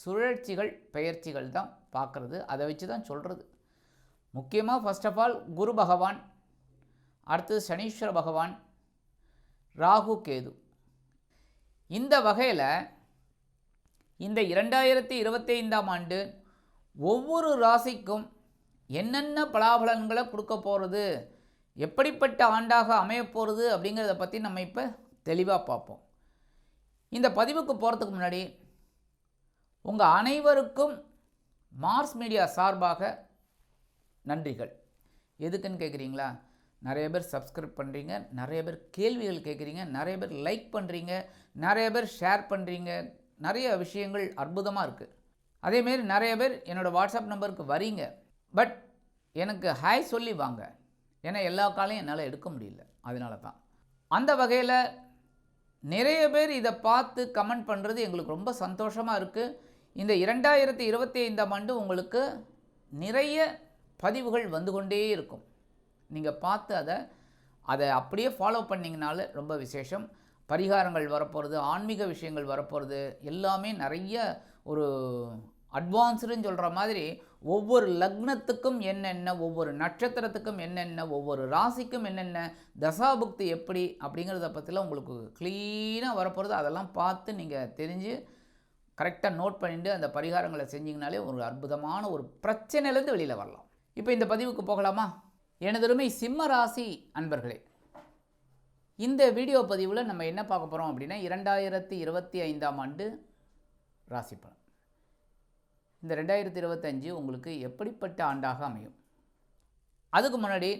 சுழற்சிகள் பெயர்ச்சிகள் தான் பார்க்குறது. அதை வச்சு தான் சொல்கிறது முக்கியமாக ஃபர்ஸ்ட் ஆஃப் ஆல் குரு பகவான் அடுத்தது சனீஸ்வர பகவான் ராகு கேது. இந்த வகையில் இந்த இரண்டாயிரத்தி இருபத்தி ஐந்தாம் ஆண்டு ஒவ்வொரு ராசிக்கும் என்னென்ன பலாபலன்களை கொடுக்க போகிறது எப்படிப்பட்ட ஆண்டாக அமையப்போகிறது அப்படிங்கிறத பற்றி நம்ம இப்போ தெளிவாக பார்ப்போம். இந்த பதிவுக்கு போகிறதுக்கு முன்னாடி உங்கள் அனைவருக்கும் மார்ஸ் மீடியா சார்பாக நன்றிகள். எதுக்குன்னு கேட்குறீங்களா நிறைய பேர் சப்ஸ்கிரைப் பண்ணுறீங்க நிறைய பேர் கேள்விகள் கேட்குறீங்க நிறைய பேர் லைக் பண்ணுறீங்க நிறைய பேர் ஷேர் பண்ணுறீங்க நிறைய விஷயங்கள் அற்புதமாக இருக்குது அதேமாரி நிறைய பேர் என்னோடய வாட்ஸ்அப் நம்பருக்கு வரீங்க பட் எனக்கு ஹாய் சொல்லி வாங்க. ஏன்னா எல்லா காலையும் என்னால் எடுக்க முடியல. அதனால தான். அந்த வகையில் நிறைய பேர் இதை பார்த்து கமெண்ட் பண்ணுறது எங்களுக்கு ரொம்ப சந்தோஷமாக இருக்குது இந்த இரண்டாயிரத்தி இருபத்தி ஐந்தாம் ஆண்டு உங்களுக்கு நிறைய பதிவுகள் வந்து கொண்டே இருக்கும். நீங்கள் பார்த்து அதை அதை அப்படியே ஃபாலோ பண்ணிங்கனால ரொம்ப விசேஷம். பரிகாரங்கள் வரப்போகிறது ஆன்மீக விஷயங்கள் வரப்போகிறது எல்லாமே நிறைய ஒரு அட்வான்ஸ்டுன்னு சொல்கிற மாதிரி ஒவ்வொரு லக்னத்துக்கும் என்னென்ன ஒவ்வொரு நட்சத்திரத்துக்கும் என்னென்ன ஒவ்வொரு ராசிக்கும் என்னென்ன தசாபுக்தி எப்படி அப்படிங்கிறத பற்றிலாம் உங்களுக்கு க்ளீனாக வரப்போகிறது அதெல்லாம் பார்த்து நீங்கள் தெரிஞ்சு கரெக்டாக நோட் பண்ணிட்டு அந்த பரிகாரங்களை செஞ்சிங்கனாலே ஒரு அற்புதமான ஒரு பிரச்சனையிலேருந்து வெளியில் வரலாம். இப்போ இந்த பதிவுக்கு போகலாமா? எனதருமை சிம்ம ராசி அன்பர்களே இந்த வீடியோ பதிவில் நம்ம என்ன பார்க்க போகிறோம் அப்படின்னா இரண்டாயிரத்தி இருபத்தி ஐந்தாம் ஆண்டு ராசி பலன். இந்த ரெண்டாயிரத்தி இருபத்தஞ்சு உங்களுக்கு எப்படிப்பட்ட ஆண்டாக அமையும்? அதுக்கு முன்னாடி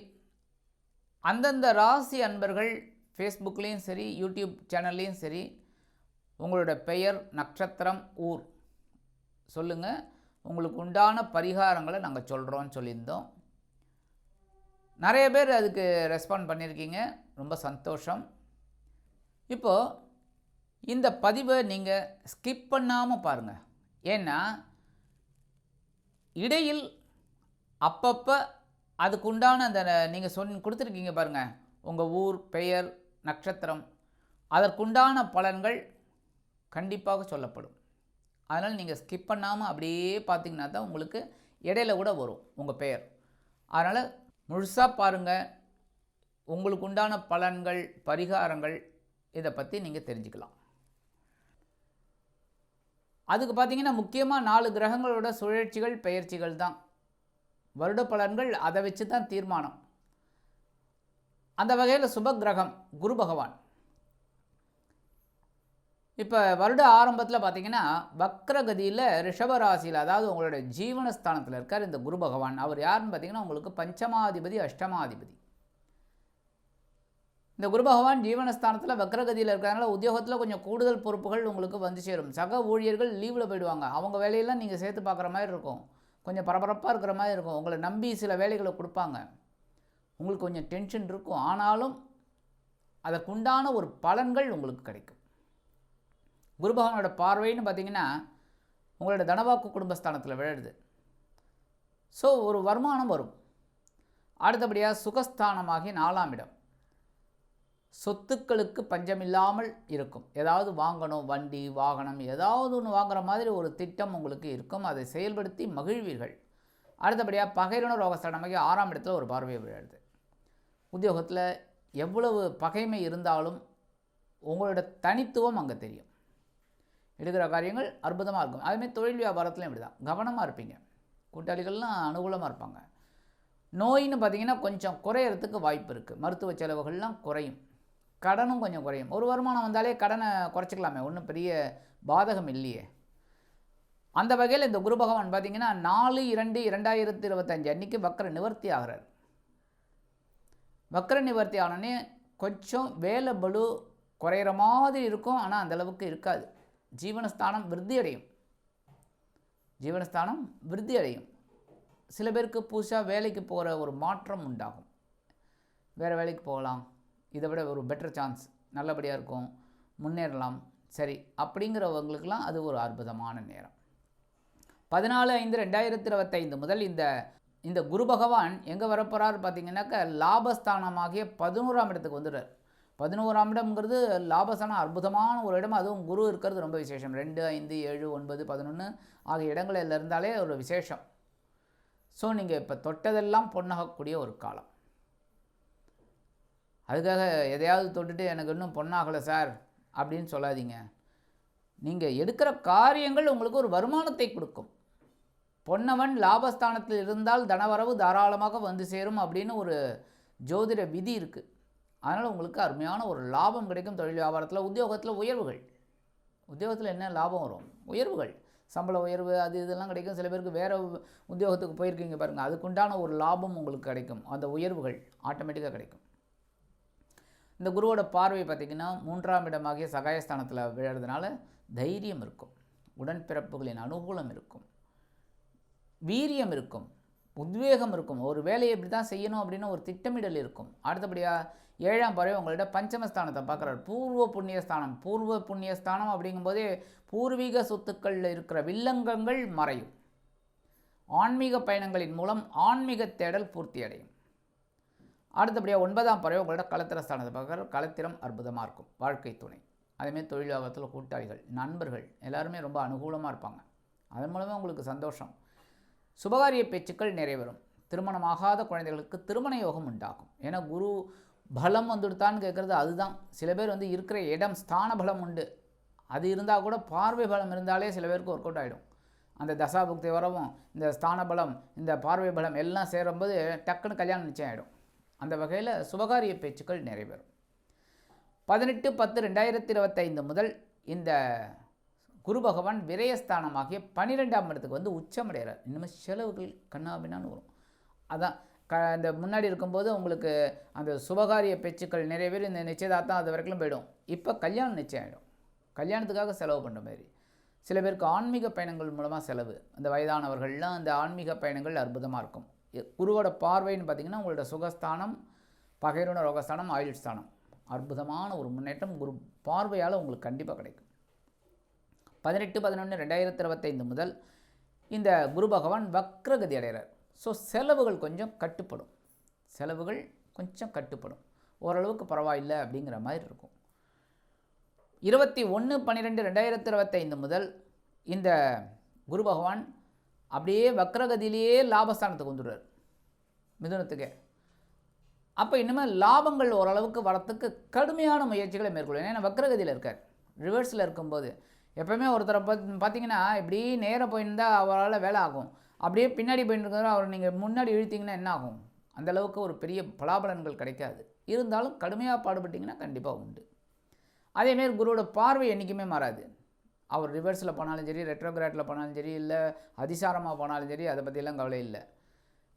அந்தந்த ராசி அன்பர்கள் ஃபேஸ்புக்லேயும் சரி யூடியூப் சேனல்லையும் சரி உங்களோட பெயர் நட்சத்திரம் ஊர். சொல்லுங்கள் உங்களுக்கு உண்டான பரிகாரங்களை நாங்கள் சொல்கிறோன்னு சொல்லியிருந்தோம். நிறைய பேர் அதுக்கு ரெஸ்பாண்ட் பண்ணியிருக்கீங்க. ரொம்ப சந்தோஷம். இப்போது இந்த பதிவை நீங்கள் ஸ்கிப் பண்ணாமல் பாருங்கள் ஏன்னா இடையில் அப்பப்போ அதுக்கு உண்டான அந்த நீங்கள் சொன் கொடுத்துருக்கீங்க பாருங்கள் உங்கள் ஊர் பெயர் நட்சத்திரம். அதற்குண்டான பலன்கள் கண்டிப்பாக சொல்லப்படும். அதனால் நீங்கள் ஸ்கிப் பண்ணாமல் அப்படியே பார்த்தீங்கன்னா தான் உங்களுக்கு இடையில கூட வரும் உங்கள் பெயர். அதனால் முழுசாக பாருங்கள் உங்களுக்கு உண்டான பலன்கள் பரிகாரங்கள் இதை பற்றி நீங்கள் தெரிஞ்சுக்கலாம். அதுக்கு பார்த்தீங்கன்னா முக்கியமாக நாலு கிரகங்களோட சுழற்சிகள் பெயர்ச்சிகள் தான். வருட பலன்கள் அதை வச்சு தான் தீர்மானம். அந்த வகையில் சுப கிரகம் குரு பகவான். இப்போ வருட ஆரம்பத்தில் பார்த்தீங்கன்னா வக்ரகதியில் ரிஷபராசியில் அதாவது உங்களோட ஜீவனஸ்தானத்தில் இருக்கார் இந்த குரு பகவான். அவர் யாருன்னு பார்த்தீங்கன்னா உங்களுக்கு பஞ்சமாதிபதி அஷ்டமாதிபதி. இந்த குரு பகவான் ஜீவனஸ்தானத்தில் வக்ரகதியில் இருக்கிறதுனால உத்தியோகத்தில் கொஞ்சம் கூடுதல் பொறுப்புகள் உங்களுக்கு வந்து சேரும். சக ஊழியர்கள் லீவில் போயிடுவாங்க. அவங்க வேலையெல்லாம் நீங்கள் சேர்த்து பார்க்குற மாதிரி இருக்கும். கொஞ்சம் பரபரப்பாக இருக்கிற மாதிரி இருக்கும். உங்களை நம்பி சில வேலைகளை கொடுப்பாங்க. உங்களுக்கு கொஞ்சம் டென்ஷன் இருக்கும். ஆனாலும் அதற்குண்டான ஒரு பலன்கள் உங்களுக்கு கிடைக்கும். குரு பகவானோட பார்வைன்னு பார்த்தீங்கன்னா உங்களோட தனவாக்கு குடும்பஸ்தானத்தில் விழுது ஸோ ஒரு வருமானம் வரும். அடுத்தபடியாக சுகஸ்தானமாகி நாலாம் இடம். சொத்துக்களுக்கு பஞ்சமில்லாமல் இருக்கும். ஏதாவது வாங்கணும் வண்டி வாகனம் ஏதாவது ஒன்று வாங்குற மாதிரி ஒரு திட்டம் உங்களுக்கு இருக்கும். அதை செயல்படுத்தி மகிழ்வீர்கள். அடுத்தபடியாக பகைரண ரோகஸ்தானமாகி ஆறாம் இடத்துல ஒரு பார்வை விழுது உத்தியோகத்தில் எவ்வளவு பகைமை இருந்தாலும் உங்களோட தனித்துவம் அங்கே தெரியும். எடுக்கிற காரியங்கள் அற்புதமாக இருக்கும். அதுமாதிரி தொழில் வியாபாரத்துலையும் இப்படி தான் கவனமாக இருப்பீங்க. கூட்டாளிகள்லாம் அனுகூலமாக இருப்பாங்க. நோயின்னு பார்த்தீங்கன்னா கொஞ்சம் குறையறதுக்கு வாய்ப்பு இருக்குது மருத்துவ செலவுகள்லாம் குறையும். கடனும் கொஞ்சம் குறையும். ஒரு வருமானம் வந்தாலே கடனை குறைச்சிக்கலாமே. ஒன்றும் பெரிய பாதகம் இல்லையே. அந்த வகையில் இந்த குரு பகவான் பார்த்தீங்கன்னா நாலு இரண்டு இரண்டாயிரத்தி இருபத்தஞ்சு அன்னைக்கு வக்கர நிவர்த்தி ஆகிறார். வக்கர நிவர்த்தி ஆனோடனே கொஞ்சம் வேலை பலு குறையிற மாதிரி இருக்கும். ஆனால் அந்த அளவுக்கு இருக்காது. ஜீவனஸ்தானம் விருத்தி அடையும் ஜீவனஸ்தானம் விருத்தி அடையும் சில பேருக்கு புதுசாக வேலைக்கு போகிற ஒரு மாற்றம் உண்டாகும். வேறு வேலைக்கு போகலாம். இதை விட ஒரு பெட்டர் சான்ஸ் நல்லபடியாக இருக்கும். முன்னேறலாம். சரி அப்படிங்கிறவங்களுக்கெல்லாம் அது ஒரு அற்புதமான நேரம். பதினாலு ஐந்து ரெண்டாயிரத்தி இருபத்தைந்து முதல் இந்த இந்த குரு பகவான் எங்கே வரப்போகிறார் பார்த்தீங்கன்னாக்க லாபஸ்தானமாகிய பதினோராம் இடத்துக்கு வந்துடுறார். பதினோராம் இடம்ங்கிறது லாபசன அற்புதமான ஒரு இடம். அதுவும் குரு இருக்கிறது ரொம்ப விசேஷம். ரெண்டு ஐந்து ஏழு ஒன்பது பதினொன்று ஆகிய இடங்களில் இருந்தாலே ஒரு விசேஷம். ஸோ நீங்கள் இப்போ தொட்டதெல்லாம் பொண்ணாகக்கூடிய ஒரு காலம். அதுக்காக எதையாவது தொட்டுட்டு எனக்கு இன்னும் பொண்ணாகலை சார் அப்படின்னு சொல்லாதீங்க. நீங்கள் எடுக்கிற காரியங்கள் உங்களுக்கு ஒரு வருமானத்தை கொடுக்கும். பொன்னவன் லாபஸ்தானத்தில் இருந்தால் தனவரவு தாராளமாக வந்து சேரும் அப்படின்னு ஒரு ஜோதிட விதி இருக்குது அதனால் உங்களுக்கு அருமையான ஒரு லாபம் கிடைக்கும் தொழில் வியாபாரத்தில் உத்தியோகத்தில் உயர்வுகள். உத்தியோகத்தில் என்ன லாபம் வரும்? உயர்வுகள். சம்பள உயர்வு அது இதெல்லாம் கிடைக்கும். சில பேருக்கு வேறு உத்தியோகத்துக்கு போயிருக்கீங்க பாருங்கள் அதுக்குண்டான ஒரு லாபம் உங்களுக்கு கிடைக்கும். அந்த உயர்வுகள் ஆட்டோமேட்டிக்காக கிடைக்கும். இந்த குருவோட பார்வை பார்த்திங்கன்னா மூன்றாம் இடமாகிய சகாயஸ்தானத்தில் விழுறதுனால தைரியம் இருக்கும். உடன்பிறப்புகளின் அனுகூலம் இருக்கும். வீரியம் இருக்கும். உத்வேகம் இருக்கும். ஒரு வேலையை இப்படி தான் செய்யணும் அப்படின்னு ஒரு திட்டமிடல் இருக்கும். அடுத்தபடியாக ஏழாம் பறவை உங்கள்ட்ட பஞ்சமஸ்தானத்தை பார்க்குறாரு. பூர்வ புண்ணியஸ்தானம். பூர்வ புண்ணியஸ்தானம் அப்படிங்கும்போதே பூர்வீக சொத்துக்களில் இருக்கிற வில்லங்கங்கள் மறையும். ஆன்மீக பயணங்களின் மூலம் ஆன்மீக தேடல் பூர்த்தி அடையும் அடுத்தபடியாக ஒன்பதாம் பறவை உங்களோட களத்திர ஸ்தானத்தை பார்க்குற களத்திரம் அற்புதமாக இருக்கும். வாழ்க்கை துணை. அதேமாதிரி தொழிலாகத்தில் கூட்டாளிகள் நண்பர்கள் எல்லாருமே ரொம்ப அனுகூலமாக இருப்பாங்க. அதன் மூலமாக உங்களுக்கு சந்தோஷம். சுபகாரிய பேச்சுக்கள் நிறைவேறும். திருமணமாகாத குழந்தைகளுக்கு திருமண யோகம் உண்டாகும். ஏன்னா குரு பலம் வந்துடுத்தான்னு கேட்குறது அதுதான். சில பேர் வந்து இருக்கிற இடம் ஸ்தான பலம் உண்டு. அது இருந்தால் கூட பார்வை பலம் இருந்தாலே சில பேருக்கு ஒர்க் அவுட் ஆகிடும் அந்த தசாபுக்தி வரவும் இந்த ஸ்தான பலம் இந்த பார்வை பலம் எல்லாம் சேரும்போது டக்குன்னு கல்யாணம் நிச்சயம் ஆகிடும் அந்த வகையில் சுபகாரிய பேச்சுக்கள் நிறைவேறும். பதினெட்டு பத்து ரெண்டாயிரத்தி இருபத்தைந்து முதல் இந்த குரு பகவான் விரயஸ்தானமாகிய பன்னிரெண்டாம் இடத்துக்கு வந்து உச்சமடைகிறார். இனிமேல் செலவுகள் கண்ணாபின்னான்னு வரும். அதான் க இந்த முன்னாடி இருக்கும்போது உங்களுக்கு அந்த சுபகாரிய பேச்சுக்கள் நிறைவேறி இந்த நிச்சயதார்த்தம் அது வரைக்கும் போயிடும். இப்போ கல்யாணம் நிச்சயம் ஆகிடும் கல்யாணத்துக்காக செலவு பண்ணுற மாதிரி. சில பேருக்கு ஆன்மீக பயணங்கள் மூலமாக செலவு. அந்த வயதானவர்கள்லாம் அந்த ஆன்மீக பயணங்கள் அற்புதமாக இருக்கும். எ- குருவோட பார்வைன்னு பார்த்தீங்கன்னா உங்களோட சுகஸ்தானம் பகைரோட ரோகஸ்தானம் ஆயுள் ஸ்தானம். அற்புதமான ஒரு முன்னேற்றம் குரு பார்வையால் உங்களுக்கு கண்டிப்பாக கிடைக்கும். பதினெட்டு பதினொன்று ரெண்டாயிரத்தி இருபத்தைந்து முதல் இந்த குரு பகவான் வக்ரகதி அடைகிறார். ஸோ செலவுகள் கொஞ்சம் கட்டுப்படும். செலவுகள் கொஞ்சம் கட்டுப்படும். ஓரளவுக்கு பரவாயில்லை அப்படிங்கிற மாதிரி இருக்கும். இருபத்தி ஒன்று பன்னிரெண்டு ரெண்டாயிரத்தி இருபத்தைந்து முதல் இந்த குரு பகவான் அப்படியே வக்ரகதியிலேயே லாபஸ்தானத்துக்கு வந்துடுறார். மிதுனத்துக்கே. அப்போ இனிமேல் லாபங்கள் ஓரளவுக்கு வரத்துக்கு கடுமையான முயற்சிகளை மேற்கொள்ளும் ஏன்னா வக்ரகதியில் இருக்கார். ரிவர்ஸில் இருக்கும்போது எப்போவுமே ஒருத்தரை பார்த்து பார்த்தீங்கன்னா இப்படி நேராக போயிருந்தால் அவரால் வேலை ஆகும். அப்படியே பின்னாடி போயிட்டு இருக்கிற அவர் நீங்கள் முன்னாடி இழுத்தீங்கன்னா என்ன ஆகும்? அந்தளவுக்கு ஒரு பெரிய பலாபலன்கள் கிடைக்காது. இருந்தாலும் கடுமையாக பாடுபட்டிங்கன்னா கண்டிப்பாக உண்டு. அதேமாரி குருவோட பார்வை என்றைக்குமே மாறாது. அவர் ரிவர்ஸில் போனாலும் சரி ரெட்ரோகிராட்டில் போனாலும் சரி இல்லை அதிசாரமாக போனாலும் சரி அதை பற்றியெல்லாம் கவலை இல்லை.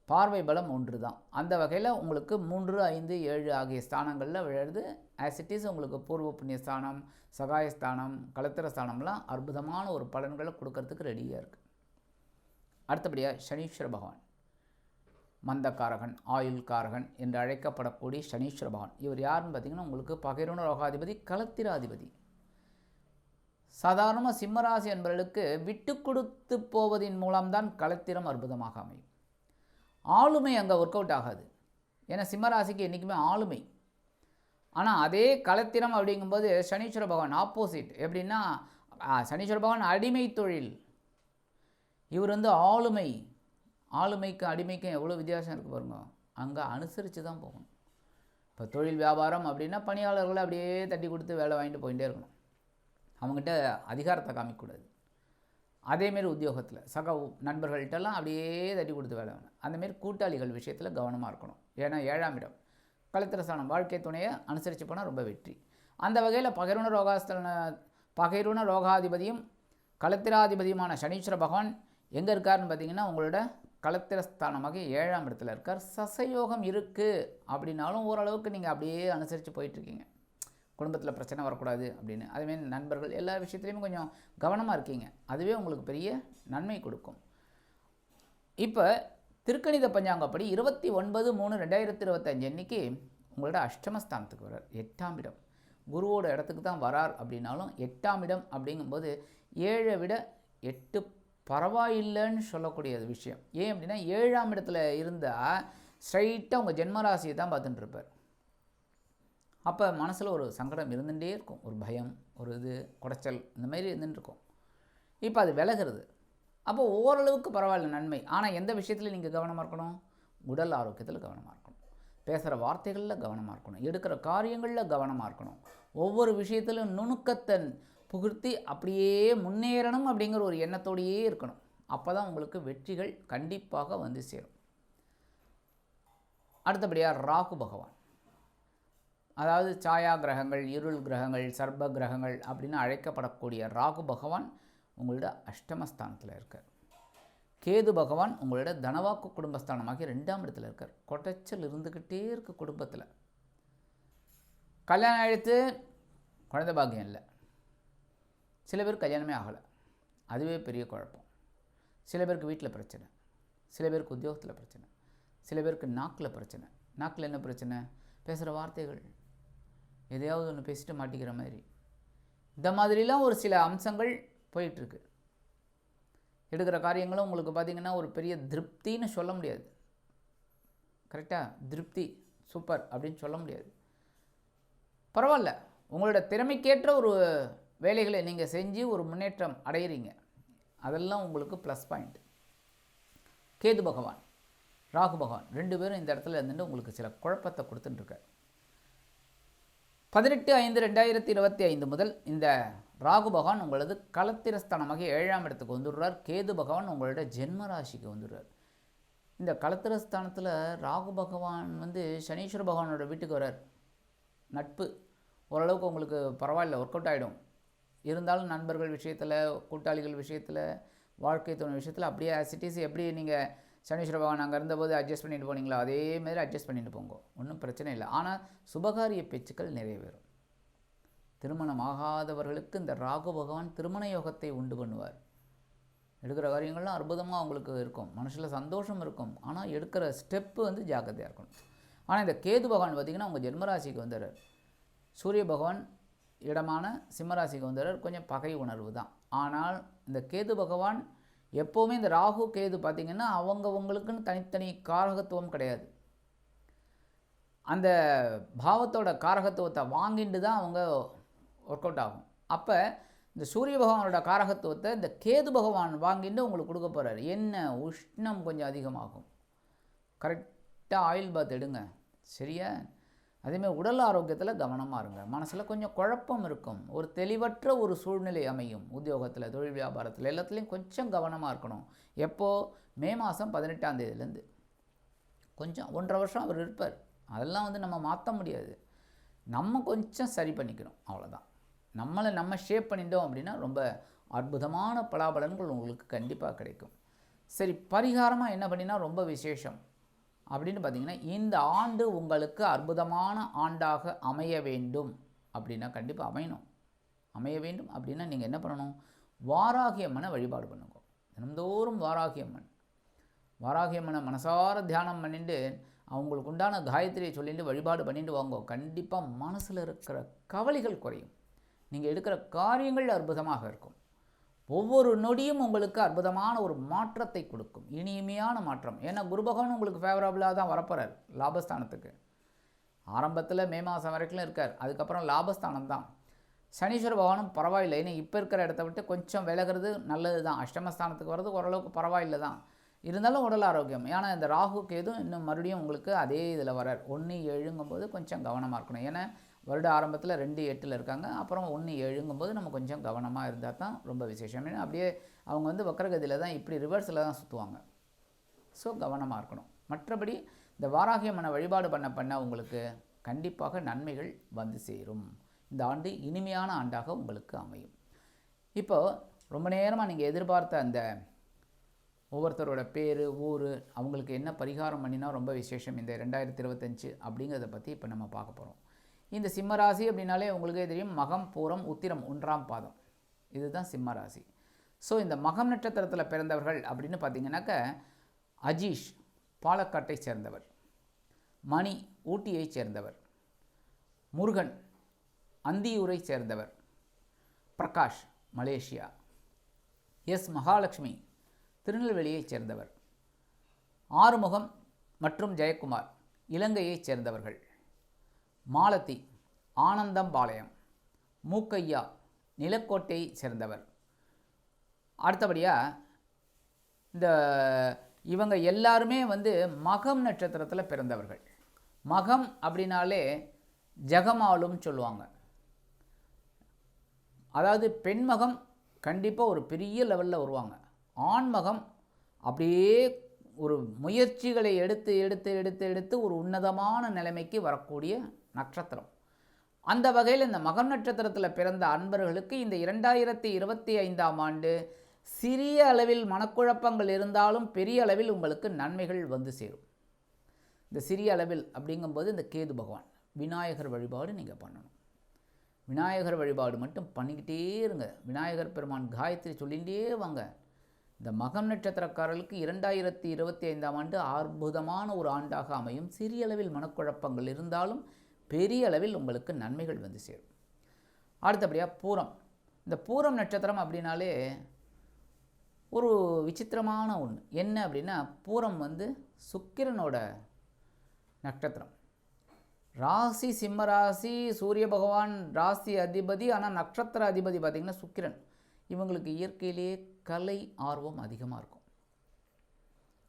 பார்வை பலம் ஒன்று தான் அந்த வகையில் உங்களுக்கு மூன்று ஐந்து ஏழு ஆகிய ஸ்தானங்களில் விழுறது ஆஸ் இட் இஸ் உங்களுக்கு பூர்வ புண்ணிய ஸ்தானம் சகாயஸ்தானம் களத்திர ஸ்தானம்லாம் அற்புதமான ஒரு பலன்களை கொடுக்கறதுக்கு ரெடியாக இருக்குது அடுத்தபடியாக சனீஸ்வர பகவான் மந்தக்காரகன் ஆயுள்காரகன் என்று அழைக்கப்படக்கூடிய சனீஸ்வர பகவான். இவர் யாருன்னு பார்த்தீங்கன்னா உங்களுக்கு பகைரோன ரோகாதிபதி கலத்திராதிபதி. சாதாரணமாக சிம்மராசி என்பவர்களுக்கு விட்டு கொடுத்து போவதின் மூலம்தான் கலத்திரம் அற்புதமாக அமையும். ஆளுமை அங்கே ஒர்க் அவுட் ஆகாது. ஏன்னா சிம்மராசிக்கு என்றைக்குமே ஆளுமை. ஆனால் அதே கலத்திரம் அப்படிங்கும்போது சனீஸ்வர பகவான் ஆப்போசிட் எப்படின்னா சனீஸ்வர பகவான் அடிமை தொழில். இவர் வந்து ஆளுமை. ஆளுமைக்கும் அடிமைக்கும் எவ்வளோ வித்தியாசம் இருக்குது பாருங்க. அங்கே அனுசரித்து தான் போகணும். இப்போ தொழில் வியாபாரம் அப்படின்னா பணியாளர்களை அப்படியே தட்டி கொடுத்து வேலை வாங்கிட்டு போயிட்டே இருக்கணும். அவங்ககிட்ட அதிகாரத்தை காமிக்கக்கூடாது. அதேமாரி உத்தியோகத்தில் சக உ- நண்பர்கள்ட்டெல்லாம் அப்படியே தட்டி கொடுத்து வேலை வேணும் அந்தமாரி கூட்டாளிகள் விஷயத்தில் கவனமாக இருக்கணும். ஏன்னா ஏழாம் இடம். கலத்திரஸ்தானம் வாழ்க்கை துணையை அனுசரித்து போனால் ரொம்ப வெற்றி. அந்த வகையில் பகிர்வுண ரோகாஸ்தன பகிர்வுண ரோகாதிபதியும் கலத்திராதிபதியுமான சனீஸ்வர பகவான் எங்கே இருக்காருன்னு பார்த்தீங்கன்னா உங்களோட கலத்திரஸ்தானமாக ஏழாம் இடத்துல இருக்கார். சசயோகம் இருக்குது அப்படின்னாலும் ஓரளவுக்கு நீங்கள் அப்படியே அனுசரித்து போயிட்டுருக்கீங்க குடும்பத்தில் பிரச்சனை வரக்கூடாது அப்படின்னு. அதுமாரி நண்பர்கள் எல்லா விஷயத்துலையுமே கொஞ்சம் கவனமாக இருக்கீங்க. அதுவே உங்களுக்கு பெரிய நன்மை கொடுக்கும். இப்போ திருக்கணித பஞ்சாங்கப்படி இருபத்தி ஒன்பது மூணு ரெண்டாயிரத்தி இருபத்தஞ்சு அன்னைக்கு உங்களோட அஷ்டமஸ்தானத்துக்கு வரார் எட்டாம் இடம். குருவோட இடத்துக்கு தான் வரார் அப்படின்னாலும் எட்டாம் இடம் அப்படிங்கும்போது ஏழை விட எட்டு பரவாயில்லைன்னு சொல்லக்கூடிய விஷயம். ஏன் அப்படின்னா ஏழாம் இடத்துல இருந்தால் ஸ்ட்ரைட்டாக உங்கள் ஜென்மராசியை தான் பார்த்துட்டுருப்பார் அப்போ மனசில் ஒரு சங்கடம் இருந்துகிட்டே இருக்கும். ஒரு பயம் ஒரு இது குடைச்சல் இந்த மாதிரி இருந்துட்டுருக்கும் இப்போ அது விலகிறது. அப்போ ஓரளவுக்கு பரவாயில்ல நன்மை. ஆனால் எந்த விஷயத்தில் நீங்கள் கவனமாக இருக்கணும்? உடல் ஆரோக்கியத்தில் கவனமாக இருக்கணும். பேசுகிற வார்த்தைகளில் கவனமாக இருக்கணும். எடுக்கிற காரியங்களில் கவனமாக இருக்கணும். ஒவ்வொரு விஷயத்திலும் நுணுக்கத்தை புகுத்தி அப்படியே முன்னேறணும் அப்படிங்கிற ஒரு எண்ணத்தோடையே இருக்கணும். அப்போ தான் உங்களுக்கு வெற்றிகள் கண்டிப்பாக வந்து சேரும். அடுத்தபடியாக ராகு பகவான். அதாவது சாயா கிரகங்கள் இருள் கிரகங்கள் சர்ப கிரகங்கள் அப்படின்னு அழைக்கப்படக்கூடிய ராகு பகவான் உங்களோட அஷ்டமஸ்தானத்தில் இருக்கார். கேது பகவான் உங்களோட தனவாக்கு குடும்பஸ்தானமாகி ரெண்டாம் இடத்துல இருக்கார். கொடைச்சல் இருந்துக்கிட்டே இருக்கு குடும்பத்தில். கல்யாணம் ஆகிடுத்து குழந்தை பாக்கியம் இல்லை. சில பேர் கல்யாணமே ஆகலை. அதுவே பெரிய குழப்பம். சில பேருக்கு வீட்டில் பிரச்சனை. சில பேருக்கு உத்தியோகத்தில் பிரச்சனை. சில பேருக்கு நாக்கில் பிரச்சனை. நாக்கில் என்ன பிரச்சனை? பேசுகிற வார்த்தைகள். எதையாவது ஒன்று பேசிட்டு மாட்டிக்கிற மாதிரி. இந்த மாதிரிலாம் ஒரு சில அம்சங்கள் போயிட்டுருக்கு. எடுக்கிற காரியங்களும் உங்களுக்கு பார்த்திங்கன்னா ஒரு பெரிய திருப்தின்னு சொல்ல முடியாது. கரெக்டாக திருப்தி சூப்பர் அப்படின்னு சொல்ல முடியாது. பரவாயில்ல. உங்களோட திறமைக்கேற்ற ஒரு வேலைகளை நீங்கள் செஞ்சு ஒரு முன்னேற்றம் அடையிறீங்க. அதெல்லாம் உங்களுக்கு ப்ளஸ் பாயிண்ட் கேது பகவான் ராகு பகவான் ரெண்டு பேரும் இந்த இடத்துல இருந்துட்டு உங்களுக்கு சில குழப்பத்தை கொடுத்துட்டுருக்கார். பதினெட்டு ஐந்து ரெண்டாயிரத்தி இருபத்தி ஐந்து முதல் இந்த ராகு பகவான் உங்களது களத்திரஸ்தானமாக ஏழாம் இடத்துக்கு வந்துடுறார். கேது பகவான் உங்களோட ஜென்ம ராசிக்கு வந்துடுறார். இந்த களத்திரஸ்தானத்தில் ராகு பகவான் வந்து சனீஸ்வர பகவானோட வீட்டுக்கு வரார் நட்பு. ஓரளவுக்கு உங்களுக்கு பரவாயில்ல ஒர்க் அவுட் ஆகிடும் இருந்தாலும் நண்பர்கள் விஷயத்தில் கூட்டாளிகள் விஷயத்தில் வாழ்க்கை துணை விஷயத்தில் அப்படியே ஆசிட்டிஸ் எப்படி நீங்கள் சனீஸ்வர பகவான் அங்கே இருந்தபோது அட்ஜஸ்ட் பண்ணிட்டு போனீங்களோ? அதே மாதிரி அட்ஜஸ்ட் பண்ணிட்டு போங்க. ஒன்றும் பிரச்சனை இல்லை. ஆனால் சுபகாரிய பேச்சுக்கள் நிறைவேறும் திருமணம் ஆகாதவர்களுக்கு இந்த ராகு பகவான் திருமண யோகத்தை உண்டு பண்ணுவார். எடுக்கிற காரியங்கள்லாம் அற்புதமாக அவங்களுக்கு இருக்கும். மனசில் சந்தோஷம் இருக்கும். ஆனால் எடுக்கிற ஸ்டெப்பு வந்து ஜாக்கிரதையாக இருக்கணும். ஆனால் இந்த கேது பகவான் பார்த்திங்கன்னா அவங்க ஜென்மராசிக்கு வந்துடுறார் சூரிய பகவான் இடமான சிம்மராசிக்கு வந்துடுறார் கொஞ்சம் பகை உணர்வு தான். ஆனால் இந்த கேது பகவான் எப்போவுமே இந்த ராகு கேது பார்த்திங்கன்னா அவங்கவுங்களுக்குன்னு தனித்தனி காரகத்துவம் கிடையாது. அந்த பாவத்தோட காரகத்துவத்தை வாங்கிட்டு தான் அவங்க ஒர்க் அவுட் ஆகும். அப்போ இந்த சூரிய பகவானோட காரகத்துவத்தை இந்த கேது பகவான் வாங்கிட்டு உங்களுக்கு கொடுக்க போகிறார் என்ன? உஷ்ணம் கொஞ்சம் அதிகமாகும். கரெக்டாக ஆயில் பாத் எடுங்க. சரியா? அதேமாதிரி உடல் ஆரோக்கியத்தில் கவனமாக இருங்க. மனசில் கொஞ்சம் குழப்பம் இருக்கும். ஒரு தெளிவற்ற ஒரு சூழ்நிலை அமையும் உத்தியோகத்தில் தொழில் வியாபாரத்தில். எல்லாத்துலேயும் கொஞ்சம் கவனமாக இருக்கணும். எப்போது மே மாதம் பதினெட்டாம் தேதியிலேருந்து. கொஞ்சம் ஒன்றரை வருஷம் அவர் இருப்பார். அதெல்லாம் வந்து நம்ம மாற்ற முடியாது. நம்ம கொஞ்சம் சரி பண்ணிக்கணும். அவ்வளோதான் நம்மளை நம்ம ஷேப் பண்ணிட்டோம் அப்படின்னா ரொம்ப அற்புதமான பலாபலன்கள் உங்களுக்கு கண்டிப்பாக கிடைக்கும். சரி பரிகாரமாக என்ன பண்ணினா ரொம்ப விசேஷம். அப்படின்னு பார்த்தீங்கன்னா இந்த ஆண்டு உங்களுக்கு அற்புதமான ஆண்டாக அமைய வேண்டும் அப்படின்னா கண்டிப்பாக அமையணும். அமைய வேண்டும் அப்படின்னா நீங்கள் என்ன பண்ணணும்? வாராகி அம்மனை வழிபாடு பண்ணுங்க. தினந்தோறும் வாராகி அம்மன் வாராகி அம்மனை மனசார தியானம் பண்ணிட்டு அவங்களுக்கு உண்டான காயத்ரியை சொல்லிட்டு வழிபாடு பண்ணிட்டு வாங்க. கண்டிப்பாக மனசில் இருக்கிற கவலைகள் குறையும். நீங்கள் எடுக்கிற காரியங்கள் அற்புதமாக இருக்கும். ஒவ்வொரு நொடியும் உங்களுக்கு அற்புதமான ஒரு மாற்றத்தை கொடுக்கும். இனிமையான மாற்றம். ஏன்னா குரு பகவான் உங்களுக்கு ஃபேவரபுளாக தான் வரப்போகிறார் லாபஸ்தானத்துக்கு. ஆரம்பத்தில் மே மாதம் வரைக்கும் இருக்கார். அதுக்கப்புறம் லாபஸ்தானம் தான். சனீஸ்வர பகவானும் பரவாயில்லை. ஏன்னா இப்போ இருக்கிற இடத்த விட்டு கொஞ்சம் விலகிறது நல்லது தான். அஷ்டமஸ்தானத்துக்கு வர்றது ஓரளவுக்கு பரவாயில்லை தான். இருந்தாலும் உடல் ஆரோக்கியம். ஏன்னா இந்த ராகு கேதும் இன்னும் மறுபடியும் உங்களுக்கு அதே இதில் வரார் ஒன்று எழுங்கும்போது கொஞ்சம் கவனமாக இருக்கணும். ஏன்னா வருட ஆரம்பத்தில் ரெண்டு எட்டில் இருக்காங்க. அப்புறம் ஒன்று ஏழுங்கும்போது நம்ம கொஞ்சம் கவனமாக இருந்தால் தான் ரொம்ப விசேஷம். ஏன்னா அப்படியே அவங்க வந்து வக்கரகதியில் தான் இப்படி ரிவர்ஸில் தான் சுற்றுவாங்க ஸோ கவனமாக இருக்கணும். மற்றபடி இந்த வாராகியம்மனை வழிபாடு பண்ண பண்ண உங்களுக்கு கண்டிப்பாக நன்மைகள் வந்து சேரும். இந்த ஆண்டு இனிமையான ஆண்டாக உங்களுக்கு அமையும். இப்போது ரொம்ப நேரமாக நீங்கள் எதிர்பார்த்த அந்த ஒவ்வொருத்தரோட பேர் ஊர் அவங்களுக்கு என்ன பரிகாரம் பண்ணினா ரொம்ப விசேஷம்? இந்த ரெண்டாயிரத்தி இருபத்தஞ்சு அப்படிங்கிறத பற்றி இப்போ நம்ம பார்க்க போகிறோம் இந்த சிம்மராசி அப்படின்னாலே உங்களுக்கே தெரியும் மகம் பூரம் உத்திரம் ஒன்றாம் பாதம். இதுதான் சிம்மராசி. ஸோ இந்த மகம் நட்சத்திரத்தில் பிறந்தவர்கள் அப்படின்னு பார்த்தீங்கன்னாக்க அஜீஷ் பாலக்காட்டை சேர்ந்தவர். மணி ஊட்டியைச் சேர்ந்தவர். முருகன் அந்தியூரை சேர்ந்தவர். பிரகாஷ் மலேசியா. எஸ் மகாலட்சுமி திருநெல்வேலியைச் சேர்ந்தவர். ஆறுமுகம் மற்றும் ஜெயக்குமார் இலங்கையைச் சேர்ந்தவர்கள். மாலதி ஆனந்தம்பாளையம் மூக்கையா நிலக்கோட்டை சேர்ந்தவர். அடுத்தபடியாக இந்த இவங்க எல்லாருமே வந்து மகம் நட்சத்திரத்தில் பிறந்தவர்கள். மகம் அப்படின்னாலே ஜெகமாலும் சொல்லுவாங்க. அதாவது பெண்மகம் கண்டிப்பாக ஒரு பெரிய லெவலில் வருவாங்க. ஆண்மகம் அப்படியே ஒரு முயற்சிகளை எடுத்து எடுத்து எடுத்து எடுத்து ஒரு உன்னதமான நிலைமைக்கு வரக்கூடிய நட்சத்திரம். அந்த வகையில் இந்த மகம் நட்சத்திரத்தில் பிறந்த அன்பர்களுக்கு இந்த இரண்டாயிரத்தி இருபத்தி ஐந்தாம் ஆண்டு சிறிய அளவில் மனக்குழப்பங்கள் இருந்தாலும் பெரிய அளவில் உங்களுக்கு நன்மைகள் வந்து சேரும். இந்த சிறிய அளவில் அப்படிங்கும்போது இந்த கேது பகவான் விநாயகர் வழிபாடு நீங்கள் பண்ணணும். விநாயகர் வழிபாடு மட்டும் பண்ணிக்கிட்டே இருங்க. விநாயகர் பெருமான் காயத்ரி சொல்லிகிட்டே வாங்க. இந்த மகம் நட்சத்திரக்காரர்களுக்கு இரண்டாயிரத்தி இருபத்தி ஐந்தாம் ஆண்டு அற்புதமான ஒரு ஆண்டாக அமையும். சிறிய அளவில் மனக்குழப்பங்கள் இருந்தாலும் பெரிய அளவில் உங்களுக்கு நன்மைகள் வந்து சேரும். அடுத்தபடியாக பூரம். இந்த பூரம் நட்சத்திரம் அப்படின்னாலே ஒரு விசித்திரமான ஒன்று என்ன அப்படின்னா பூரம் வந்து சுக்கிரனோட நட்சத்திரம். ராசி சிம்ம ராசி சூரிய பகவான் ராசி அதிபதி ஆனால் நட்சத்திர அதிபதி பார்த்திங்கன்னா சுக்கிரன். இவங்களுக்கு இயற்கையிலேயே கலை ஆர்வம் அதிகமாக இருக்கும்.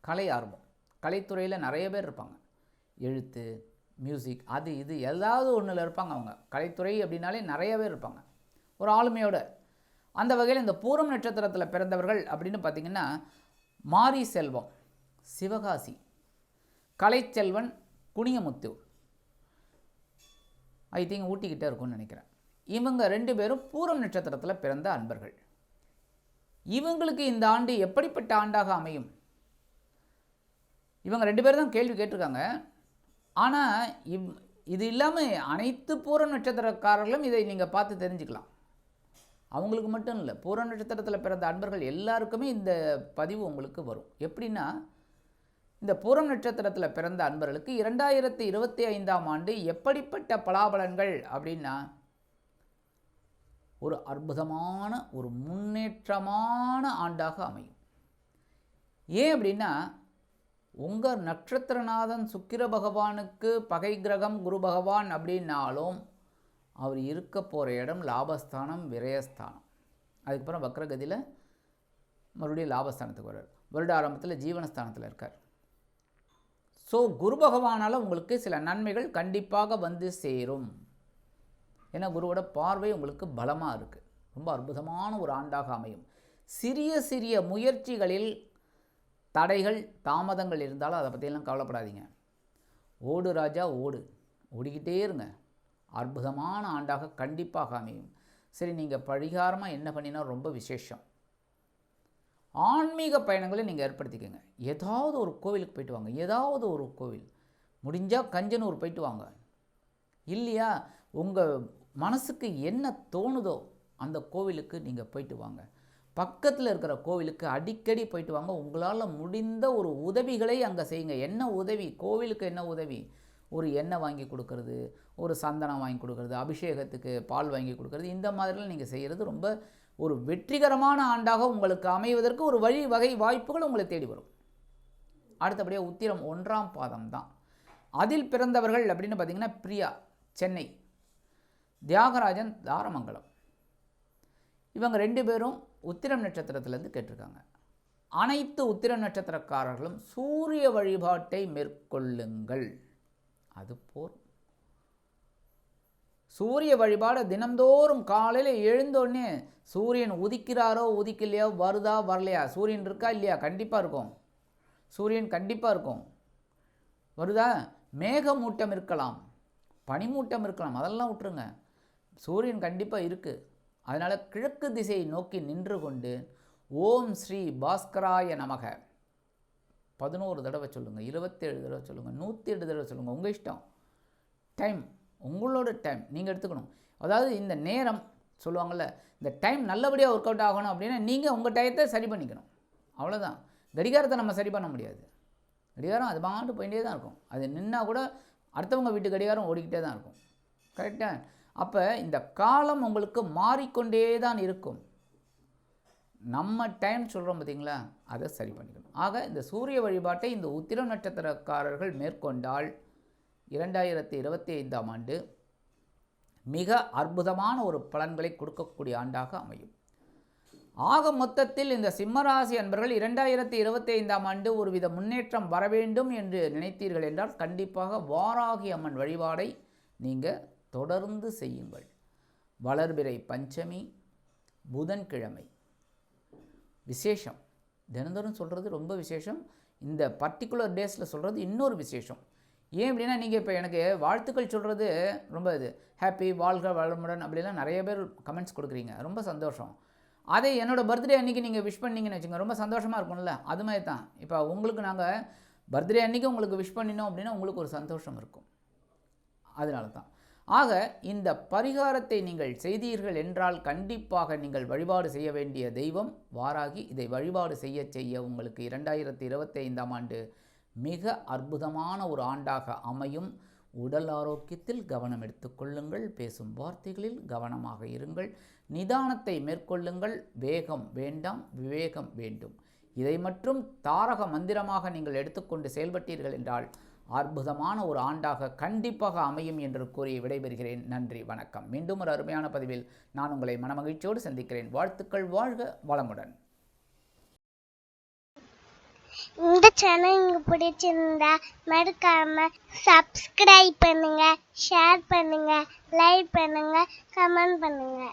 கலை ஆர்வம். கலைத்துறையில் நிறைய பேர் இருப்பாங்க. எழுத்து மியூசிக் அது இது ஏதாவது ஒன்றில் இருப்பாங்க அவங்க. கலைத்துறை அப்படின்னாலே நிறையவே இருப்பாங்க. ஒரு ஆளுமையோட. அந்த வகையில் இந்த பூரம் நட்சத்திரத்தில் பிறந்தவர்கள் அப்படின்னு பார்த்திங்கன்னா மாரி செல்வம் சிவகாசி கலைச்செல்வன் குனியமுத்து. ஐ திங்க் ஊட்டிக்கிட்டே இருக்கும்னு நினைக்கிறேன். இவங்க ரெண்டு பேரும் பூரம் நட்சத்திரத்தில் பிறந்த அன்பர்கள். இவங்களுக்கு இந்த ஆண்டு எப்படிப்பட்ட ஆண்டாக அமையும்? இவங்க ரெண்டு பேரும் தான் கேள்வி கேட்டிருக்காங்க. ஆனால் இவ் இது இல்லாமல் அனைத்து பூர நட்சத்திரக்காரர்களும் இதை நீங்கள் பார்த்து தெரிஞ்சுக்கலாம். அவங்களுக்கு மட்டும் இல்லை பூர நட்சத்திரத்தில் பிறந்த அன்பர்கள் எல்லாருக்குமே இந்த பதிவு உங்களுக்கு வரும். எப்படின்னா இந்த பூரம் நட்சத்திரத்தில் பிறந்த அன்பர்களுக்கு இரண்டாயிரத்தி இருபத்தி ஐந்தாம் ஆண்டு எப்படிப்பட்ட பலாபலன்கள் அப்படின்னா ஒரு அற்புதமான ஒரு முன்னேற்றமான ஆண்டாக அமையும். ஏன் அப்படின்னா உங்கள் நட்சத்திரநாதன் சுக்கிர பகவானுக்கு பகை கிரகம் குரு பகவான் அப்படின்னாலும் அவர் இருக்க போகிற இடம் லாபஸ்தானம் விரயஸ்தானம். அதுக்கப்புறம் வக்ரகதியில் மறுபடியும் லாபஸ்தானத்துக்கு வர்றார். வருட ஆரம்பத்தில் ஜீவனஸ்தானத்தில் இருக்கார். ஸோ குரு பகவானால் உங்களுக்கு சில நன்மைகள் கண்டிப்பாக வந்து சேரும். ஏன்னா குருவோட பார்வை உங்களுக்கு பலமாக இருக்குது ரொம்ப அற்புதமான ஒரு ஆண்டாக அமையும். சிறிய சிறிய முயற்சிகளில் தடைகள் தாமதங்கள் இருந்தாலும் அதை பற்றியெல்லாம் கவலைப்படாதீங்க. ஓடு ராஜா ஓடு. ஓடிக்கிட்டே இருங்க. அற்புதமான ஆண்டாக கண்டிப்பாக அமையும். சரி நீங்கள் பரிகாரமாக என்ன பண்ணினா ரொம்ப விசேஷம். ஆன்மீக பயணங்களை நீங்கள் ஏற்படுத்திக்கோங்க. ஏதாவது ஒரு கோவிலுக்கு போயிட்டு வாங்க. ஏதாவது ஒரு கோவில். முடிஞ்சால் கஞ்சனூர் போயிட்டு வாங்க. இல்லையா? உங்கள் மனசுக்கு என்ன தோணுதோ அந்த கோவிலுக்கு நீங்கள் போயிட்டு வாங்க. பக்கத்தில் இருக்கிற கோவிலுக்கு அடிக்கடி போயிட்டு வாங்க. உங்களால் முடிந்த ஒரு உதவிகளை அங்கே செய்யுங்க. என்ன உதவி? கோவிலுக்கு என்ன உதவி? ஒரு எண்ணெய் வாங்கி கொடுக்கறது ஒரு சந்தனம் வாங்கி கொடுக்கறது அபிஷேகத்துக்கு பால் வாங்கி கொடுக்கறது இந்த மாதிரிலாம் நீங்கள் செய்கிறது ரொம்ப ஒரு வெற்றிகரமான ஆண்டாக உங்களுக்கு அமைவதற்கு ஒரு வழி வகை வாய்ப்புகள் உங்களை தேடி வரும். அடுத்தபடியாக உத்திரம் ஒன்றாம் பாதம் தான். அதில் பிறந்தவர்கள் அப்படின்னு பார்த்தீங்கன்னா பிரியா சென்னை. தியாகராஜன் தாரமங்கலம். இவங்க ரெண்டு பேரும் உத்திரம் நட்சத்திரத்திலேருந்து கேட்டிருக்காங்க. அனைத்து உத்திரம் நட்சத்திரக்காரர்களும் சூரிய வழிபாட்டை மேற்கொள்ளுங்கள். அது போர். சூரிய வழிபாடு தினம்தோறும் காலையில் எழுந்தோடனே சூரியன் உதிக்கிறாரோ உதிக்கலையோ வருதா வரலையா? சூரியன் இருக்கா இல்லையா? கண்டிப்பாக இருக்கும். சூரியன் கண்டிப்பாக இருக்கும். வருதா? மேகமூட்டம் இருக்கலாம். பனிமூட்டம் இருக்கலாம். அதெல்லாம் விட்டுருங்க. சூரியன் கண்டிப்பாக இருக்குது அதனால் கிழக்கு திசையை நோக்கி நின்று கொண்டு ஓம் ஸ்ரீ பாஸ்கராய நமக. பதினோரு தடவை சொல்லுங்கள் இருபத்தேழு தடவை சொல்லுங்கள் நூற்றி எட்டு தடவை சொல்லுங்கள் உங்கள் இஷ்டம். டைம் உங்களோட டைம் நீங்கள் எடுத்துக்கணும். அதாவது இந்த நேரம் சொல்லுவாங்கள்ல இந்த டைம் நல்லபடியாக ஒர்க் அவுட் ஆகணும் அப்படின்னா நீங்கள் உங்கள் டயத்தை சரி பண்ணிக்கணும். அவ்வளோதான் கடிகாரத்தை நம்ம சரி பண்ண முடியாது. கடிகாரம் அது பாட்டு போயிட்டே தான் இருக்கும். அது நின்னா கூட அடுத்தவங்க வீட்டு கடிகாரம் ஓடிக்கிட்டே தான் இருக்கும். கரெக்டாக அப்போ இந்த காலம் உங்களுக்கு மாறிக்கொண்டே தான் இருக்கும். நம்ம டைம் சொல்கிறோம் பார்த்தீங்களா அதை சரி பண்ணிக்கணும். ஆக இந்த சூரிய வழிபாட்டை இந்த உத்திரம் நட்சத்திரக்காரர்கள் மேற்கொண்டால் இரண்டாயிரத்தி இருபத்தி ஐந்தாம் ஆண்டு மிக அற்புதமான ஒரு பலன்களை கொடுக்கக்கூடிய ஆண்டாக அமையும். ஆக மொத்தத்தில் இந்த சிம்மராசி அன்பர்கள் இரண்டாயிரத்தி இருபத்தி ஐந்தாம் ஆண்டு ஒருவித முன்னேற்றம் வர வேண்டும் என்று நினைத்தீர்கள் என்றால் கண்டிப்பாக வாராகி அம்மன் வழிபாடை நீங்கள் தொடர்ந்து செய்யுங்கள். வளர்பிறை பஞ்சமி புதன்கிழமை. விசேஷம். தினந்தோறும் சொல்கிறது ரொம்ப விசேஷம். இந்த பர்டிகுலர் டேஸில் சொல்கிறது இன்னொரு விசேஷம். ஏன் அப்படின்னா நீங்கள் இப்போ எனக்கு வாழ்த்துக்கள் சொல்கிறது ரொம்ப இது. ஹாப்பி வாழ்க வளமுடன் அப்படிலாம் நிறைய பேர் கமெண்ட்ஸ் கொடுக்குறீங்க. ரொம்ப சந்தோஷம். அதே என்னோடய பர்த்டே அன்றைக்கி நீங்கள் விஷ் பண்ணீங்கன்னு வச்சுங்க ரொம்ப சந்தோஷமாக இருக்கும்ல. அது மாதிரி தான். இப்போ உங்களுக்கு நாங்கள் பர்த்டே அன்றைக்கி உங்களுக்கு விஷ் பண்ணினோம் அப்படின்னா உங்களுக்கு ஒரு சந்தோஷம் இருக்கும். அதனால தான். ஆக இந்த பரிகாரத்தை நீங்கள் செய்தீர்கள் என்றால் கண்டிப்பாக நீங்கள் வழிபாடு செய்ய வேண்டிய தெய்வம் வாராகி இதை வழிபாடு செய்ய செய்ய உங்களுக்கு இரண்டாயிரத்தி இருபத்தி ஐந்தாம் ஆண்டு மிக அற்புதமான ஒரு ஆண்டாக அமையும். உடல் ஆரோக்கியத்தில் கவனம் எடுத்துக்கொள்ளுங்கள் பேசும் வார்த்தைகளில் கவனமாக இருங்கள் நிதானத்தை மேற்கொள்ளுங்கள் வேகம் வேண்டாம் விவேகம் வேண்டும். இதை மட்டும் தாரக மந்திரமாக நீங்கள் எடுத்துக்கொண்டு செயல்பட்டீர்கள் என்றால் அற்புதமான ஒரு ஆண்டாக கண்டிப்பாக அமையும் என்று கூறி விடைபெறுகிறேன். நன்றி வணக்கம். மீண்டும் ஒரு அருமையான பதிவில் நான் உங்களை மனமகிழ்ச்சியோடு சந்திக்கிறேன். வாழ்த்துக்கள் வாழ்க வளமுடன். இந்த சேனல் உங்களுக்கு பிடிச்சிருந்தா மறக்காம சப்ஸ்கிரைப் பண்ணுங்க ஷேர் பண்ணுங்க லைக் பண்ணுங்க கமெண்ட் பண்ணுங்க.